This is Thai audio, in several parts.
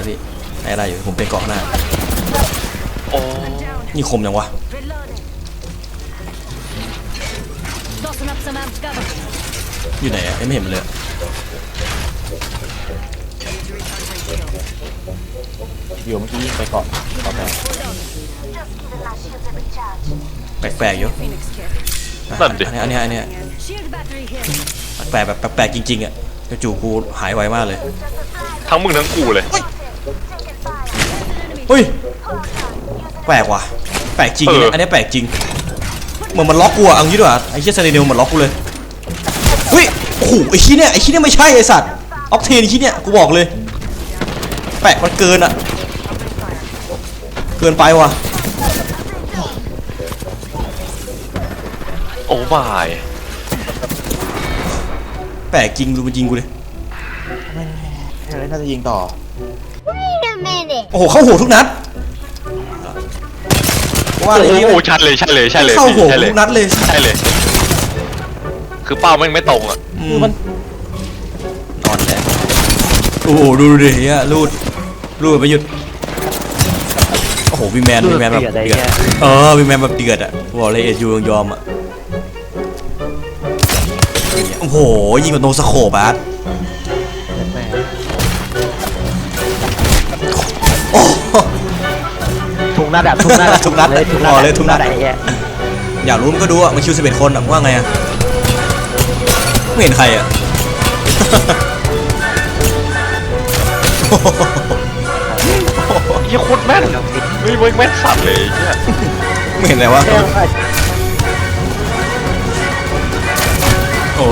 แล้วพี่ได้ได้อยู่ผมเป็นเกาะหน้าโอ้นี่คมยังวะ Tossing up some amped cover. อยู่ไหนอะไม่เห็นมันเลยอะอยู่เมื่อกี้ยิงไปเกาะเกาะแตกแปลกๆอยู่ Phoenix kit. อะนั่นดิอันนี้อันนี้อันนี้ Shield battery here. แปลกแบบแปลกๆจริงๆอะจู่ๆกูหายไวมากเลย ทั้งมึงทั้งกูเลย เฮ้ยแปลกว่ะแปลกจริงเอออันนี้แปลกจริงเหมือนมันล็อกกูอะเอางี้ดีกว่าไอ้เชี่ยเซเลเนลมันล็อกกูเลยเฮ้ยโอ้โหไอ้ชี้เนี่ยไอ้ชี้เนี่ยไม่ใช่ไอ้สัตว์ออกเทนไอ้ชี้เนี่ยกูบอกเลย แปลกมันเกินอะเกินไปว่ะโอ้บายแปลกจริงดูมันยิงกูเลยแค่นั้นน่าจะยิงต่อ Wait a minute. โอ้โหเข้าหัวทุกนัดว่าอะไรโอ้นี่โหชัดเลยชัดเลยใช่เลยเข้าหัวใช่เลยทุกนัดเลยใช่เลย คือเป้าแม่งไม่ตรงอะอืคือมมันนอนแล้วโอ้โหดูดูดิเฮียรูดรูดไปหยุดโอ้โหวิงแมนวิงแมนแบบเดือดเออวิงแมนแบบเดือดอะบอกเลยเอ็ดยูยังยอมอะโอ้โหยิงกับโนสโคปอะแม่ โอ้โหทุกนัดอะทุกนัดอะทุกนัดเลยทุกนัดอ๋อเลยทุกนัดอะไอ้เหี้ยอยากรู้มันก็ดูอะมันคิวสิบเอ็ดคนอะมึงว่าไงอะไม่เห็นใครอะยี่โคตรแม่นไม่ไม่แม่นสัตว์เลยไอ้เนี่ยไม่เห็นอะไรวะโอ้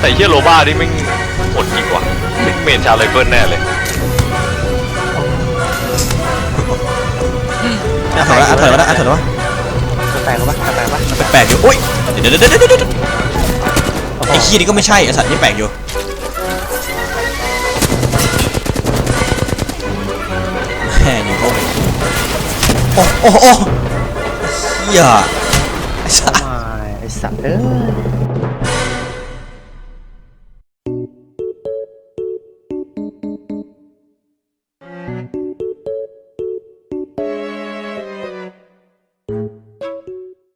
แต่เฮียโรบ้านี่แม่งโหดจริงว่ะเมนชาวไรเฟิลแน่เลย อะถอยละอะถอยละอะถอยละจะแตกหรือปะจะแตกปะแปลกๆอยู่โอ้ยเดี๋ยวเดี๋ยวเดี๋ยวเดี๋ยวเดี๋ยวไอ้ขี้นี่ก็ไม่ใช่ไอ้สัตว์นี่แปลกอยู่แหมอยู่ห้องโอ้โอ้โอ้เฮียไอ้สัตว์ไม่ไอ้สัตว์เอ้ย